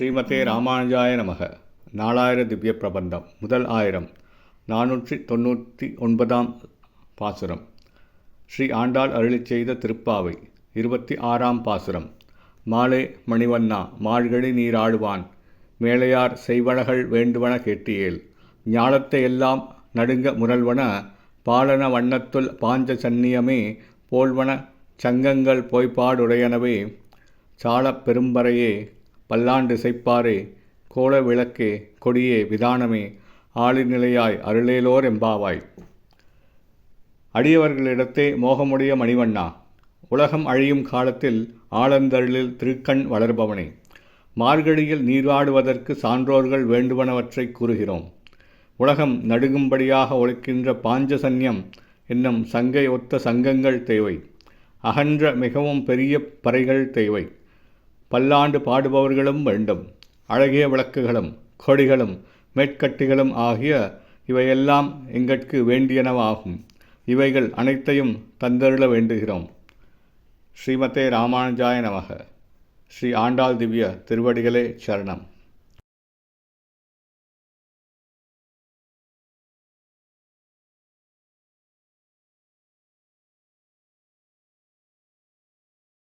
ஸ்ரீமதே ராமானுஜாய நமக. நாலாயிர திவ்ய பிரபந்தம். முதல் ஆயிரம். நானூற்றி தொண்ணூற்றி ஒன்பதாம் பாசுரம். ஸ்ரீ ஆண்டாள் அருளிச் செய்த திருப்பாவை. இருபத்தி ஆறாம் பாசுரம். மாலே மணிவண்ணா மாழ்கழி நீராடுவான். மேலையார் செய்வனகள் வேண்டுவன கேட்டியேல். ஞாலத்தை எல்லாம் நடுங்க முரல்வன பாலன வண்ணத்துள் பாஞ்ச சன்னியமே போல்வன சங்கங்கள் போய்ப்பாடுடையனவே சாலப் பெரும்பறையே பல்லாண்டு செய்ப்பாரே கோல விளக்கே கொடியே விதானமே ஆளிநிலையாய் அருளேலோர் எம்பாவாய் அடியவர்களிடத்தே மோகமுடைய மணிவண்ணா உலகம் அழியும் காலத்தில் ஆழந்தருளில் திருக்கண் வளர்பவனே மார்கழியில் நீராடுவதற்கு சான்றோர்கள் வேண்டுவனவற்றை கூறுகிறோம். உலகம் நடுங்கும்படியாக ஒழிக்கின்ற பாஞ்சசன்யம் என்னும் சங்கை ஒத்த சங்கங்கள் தேவை. அகன்ற மிகவும் பெரிய பறைகள் தேவை. பல்லாண்டு பாடுபவர்களும் வேண்டும். அழகிய விளக்குகளும் கொடிகளும் மேற்கட்டிகளும் ஆகிய இவையெல்லாம் எங்கட்கு வேண்டியனவாகும். இவைகள் அனைத்தையும் தந்தருள வேண்டுகிறோம். ஸ்ரீமதே ராமானுஜாய நமக. ஸ்ரீ ஆண்டாள் திவ்ய திருவடிகளே சரணம்.